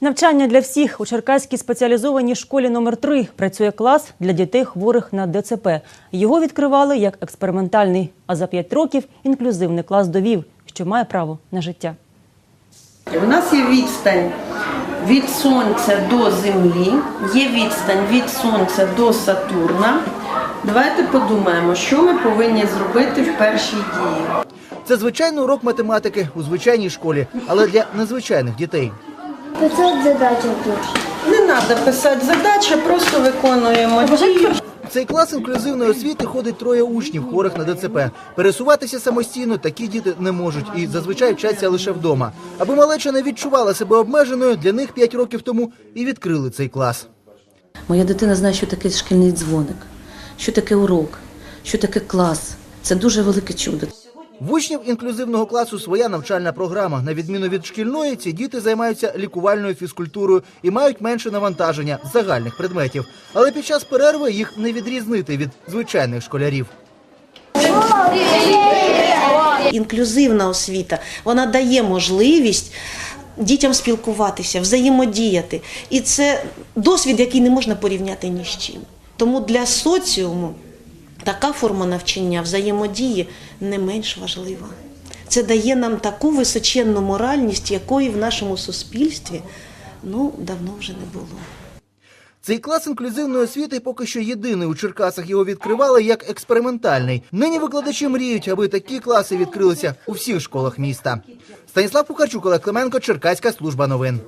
Навчання для всіх у Черкаській спеціалізованій школі номер 3 працює клас для дітей хворих на ДЦП. Його відкривали як експериментальний, а за 5 років інклюзивний клас довів, що має право на життя. У нас є відстань від Сонця до Землі, є відстань від Сонця до Сатурна. Давайте подумаємо, що ми повинні зробити в першій дії. Це звичайний урок математики у звичайній школі, але для незвичайних дітей. 500 задачок тут. Не треба писати задачі, просто виконуємо. В цей клас інклюзивної освіти ходить троє учнів, хворих на ДЦП. Пересуватися самостійно такі діти не можуть і зазвичай вчаться лише вдома. Аби малеча не відчувала себе обмеженою, для них 5 років тому і відкрили цей клас. Моя дитина знає, що таке шкільний дзвоник, що таке урок, що таке клас. Це дуже велике чудо. В учнів інклюзивного класу своя навчальна програма. На відміну від шкільної, ці діти займаються лікувальною фізкультурою і мають менше навантаження загальних предметів. Але під час перерви їх не відрізнити від звичайних школярів. Інклюзивна освіта вона дає можливість дітям спілкуватися, взаємодіяти. І це досвід, який не можна порівняти ні з чим. Тому для соціуму така форма навчання взаємодії не менш важлива. Це дає нам таку височенну моральність, якої в нашому суспільстві ну, давно вже не було. Цей клас інклюзивної освіти поки що єдиний у Черкасах його відкривали як експериментальний. Нині викладачі мріють, аби такі класи відкрилися у всіх школах міста. Станіслав Пухарчук, Олег Клименко, Черкаська служба новин.